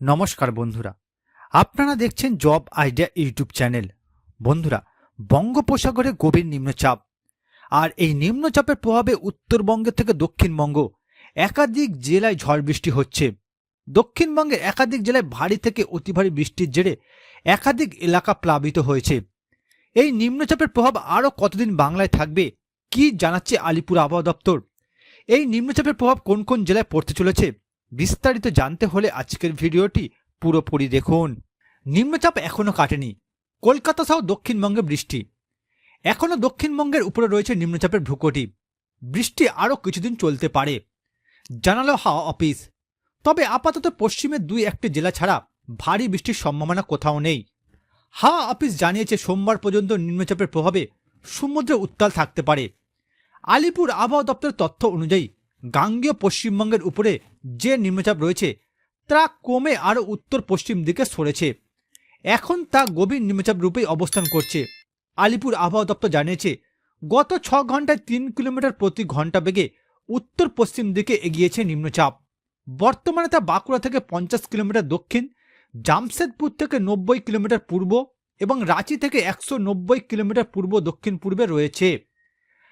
নমস্কার বন্ধুরা। আপনারা দেখছেন জব আইডিয়া ইউটিউব চ্যানেল। বন্ধুরা, বঙ্গোপসাগরে গভীর নিম্নচাপ। আর এই নিম্নচাপের প্রভাবে উত্তরবঙ্গ থেকে দক্ষিণবঙ্গ একাধিক জেলায় ঝড় বৃষ্টি হচ্ছে। দক্ষিণবঙ্গের একাধিক জেলায় ভারী থেকে অতি ভারী বৃষ্টির জেরে একাধিক এলাকা প্লাবিত হয়েছে। এই নিম্নচাপের প্রভাব আরও কতদিন বাংলায় থাকবে, কি জানাচ্ছে আলিপুর আবহাওয়া দপ্তর? এই নিম্নচাপের প্রভাব কোন কোন জেলায় পড়তে চলেছে? বিস্তারিত জানতে হলে আজকের ভিডিওটি পুরোপুরি দেখুন। নিম্নচাপ এখনও কাটেনি। কলকাতা সহ দক্ষিণবঙ্গে বৃষ্টি। এখনও দক্ষিণবঙ্গের উপরে রয়েছে নিম্নচাপের ভ্রুকটি। বৃষ্টি আরও কিছুদিন চলতে পারে। জানালো হাওয়া অফিস। তবে আপাতত পশ্চিমের দুই একটি জেলা ছাড়া ভারী বৃষ্টির সম্ভাবনা কোথাও নেই। হাওয়া অফিস জানিয়েছে সোমবার পর্যন্ত নিম্নচাপের প্রভাবে সমুদ্রে উত্তাল থাকতে পারে। আলিপুর আবহাওয়া দপ্তরের তথ্য অনুযায়ী গাঙ্গেয় পশ্চিমবঙ্গের উপরে যে নিম্নচাপ রয়েছে, তা কমে আরও উত্তর পশ্চিম দিকে সরেছে। এখন তা গভীর নিম্নচাপ রূপেই অবস্থান করছে। আলিপুর আবহাওয়া দপ্তর জানিয়েছে, গত ছ ঘন্টায় তিন কিলোমিটার প্রতি ঘণ্টা বেগে উত্তর পশ্চিম দিকে এগিয়েছে নিম্নচাপ। বর্তমানে তা বাঁকুড়া থেকে পঞ্চাশ কিলোমিটার দক্ষিণ, জামশেদপুর থেকে নব্বই কিলোমিটার পূর্ব এবং রাঁচি থেকে একশো নব্বই কিলোমিটার পূর্ব দক্ষিণ পূর্বে রয়েছে।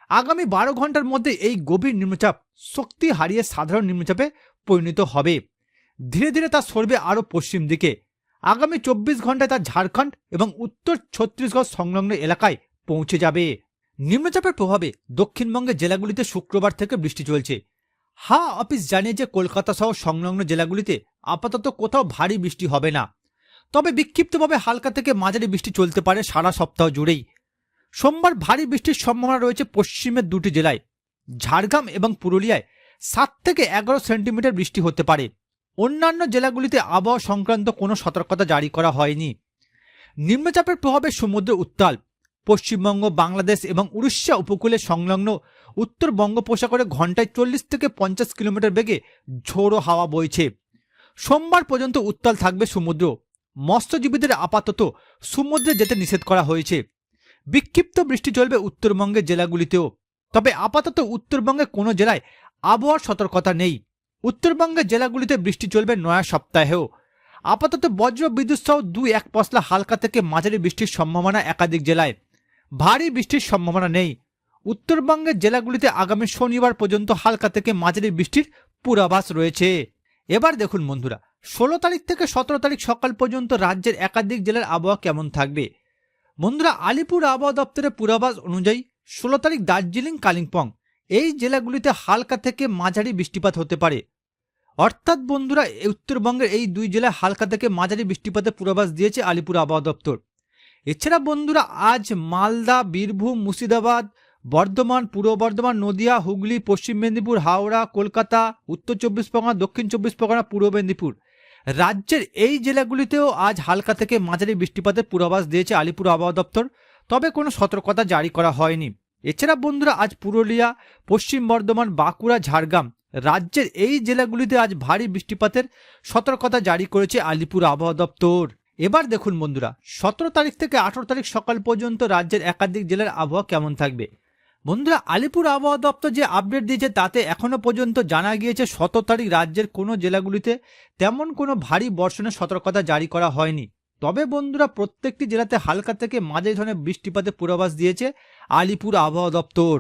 আগামী বারো ঘণ্টার মধ্যে এই গভীর নিম্নচাপ শক্তি হারিয়ে সাধারণ নিম্নচাপে পরিণত হবে। ধীরে ধীরে তা সরবে আরও পশ্চিম দিকে। আগামী চব্বিশ ঘন্টায় তা ঝাড়খণ্ড এবং উত্তর ছত্তিশগড় সংলগ্ন এলাকায় পৌঁছে যাবে। নিম্নচাপের প্রভাবে দক্ষিণবঙ্গের জেলাগুলিতে শুক্রবার থেকে বৃষ্টি চলছে। হা অফিস জানিয়ে যে কলকাতা সহ সংলগ্ন জেলাগুলিতে আপাতত কোথাও ভারী বৃষ্টি হবে না। তবে বিক্ষিপ্তভাবে হালকা থেকে মাঝারি বৃষ্টি চলতে পারে সারা সপ্তাহ জুড়েই। সোমবার ভারী বৃষ্টির সম্ভাবনা রয়েছে পশ্চিমের দুটি জেলায়, ঝাড়গ্রাম এবং পুরুলিয়ায়। সাত থেকে এগারো সেন্টিমিটার বৃষ্টি হতে পারে। অন্যান্য জেলাগুলিতে আবহাওয়া সংক্রান্ত কোনো সতর্কতা জারি করা হয়নি। নিম্নচাপের প্রভাবে সমুদ্র উত্তাল। পশ্চিমবঙ্গ, বাংলাদেশ এবং উড়িষ্যা উপকূলে সংলগ্ন উত্তর বঙ্গোপসাগরে ঘন্টায় চল্লিশ থেকে পঞ্চাশ কিলোমিটার বেগে ঝোড়ো হাওয়া বইছে। সোমবার পর্যন্ত উত্তাল থাকবে সমুদ্র। মৎস্যজীবীদের আপাতত সমুদ্রে যেতে নিষেধ করা হয়েছে। বিক্ষিপ্ত বৃষ্টি চলবে উত্তরবঙ্গের জেলাগুলিতেও। তবে আপাতত উত্তরবঙ্গে কোনো জেলায় আবহাওয়ার সতর্কতা নেই। উত্তরবঙ্গের জেলাগুলিতে বৃষ্টি চলবে নয়া সপ্তাহেও। আপাতত বজ্র বিদ্যুৎ সহ দুই এক পশলা হালকা থেকে মাঝারি বৃষ্টির সম্ভাবনা একাধিক জেলায়। ভারী বৃষ্টির সম্ভাবনা নেই। উত্তরবঙ্গের জেলাগুলিতে আগামী শনিবার পর্যন্ত হালকা থেকে মাঝারি বৃষ্টির পূর্বাভাস রয়েছে। এবার দেখুন বন্ধুরা, ষোলো তারিখ থেকে সতেরো তারিখ সকাল পর্যন্ত রাজ্যের একাধিক জেলার আবহাওয়া কেমন থাকবে? বন্ধুরা, আলিপুর আবহাওয়া দপ্তরের পূর্বাভাস অনুযায়ী ষোলো তারিখ দার্জিলিং, কালিম্পং এই জেলাগুলিতে হালকা থেকে মাঝারি বৃষ্টিপাত হতে পারে। অর্থাৎ বন্ধুরা উত্তরবঙ্গের এই দুই জেলায় হালকা থেকে মাঝারি বৃষ্টিপাতের পূর্বাভাস দিয়েছে আলিপুর আবহাওয়া দপ্তর। এছাড়া বন্ধুরা, আজ মালদা, বীরভূম, মুর্শিদাবাদ, বর্ধমান, পূর্ব বর্ধমান, নদিয়া, হুগলি, পশ্চিম মেদিনীপুর, হাওড়া, কলকাতা, উত্তর চব্বিশ পরগনা, দক্ষিণ চব্বিশ পরগনা, পূর্ব মেদিনীপুর। রাজ্যের এই জেলাগুলিতেও আজ হালকা থেকে মাঝারি বৃষ্টিপাতের পূর্বাভাস দিয়েছে আলিপুর আবহাওয়া দপ্তর, তবে কোনো সতর্কতা জারি করা হয়নি। এছাড়া বন্ধুরা, আজ পুরুলিয়া, পশ্চিম বর্ধমান, বাঁকুড়া, ঝাড়গ্রাম রাজ্যের এই জেলাগুলিতে আজ ভারী বৃষ্টিপাতের সতর্কতা জারি করেছে আলিপুর আবহাওয়া দপ্তর। এবার দেখুন বন্ধুরা, সতেরো তারিখ থেকে আঠেরো তারিখ সকাল পর্যন্ত রাজ্যের একাধিক জেলার আবহাওয়া কেমন থাকবে? বন্ধুরা, আলিপুর আবহাওয়া দপ্তর যে আপডেট দিয়েছে তাতে এখনও পর্যন্ত জানা গিয়েছে সতেরো তারিখ রাজ্যের কোনো জেলাগুলিতে তেমন কোনো ভারী বর্ষণের সতর্কতা জারি করা হয়নি। তবে বন্ধুরা প্রত্যেকটি জেলাতে হালকা থেকে মাঝে ধরনের বৃষ্টিপাতের পূর্বাভাস দিয়েছে আলিপুর আবহাওয়া দপ্তর।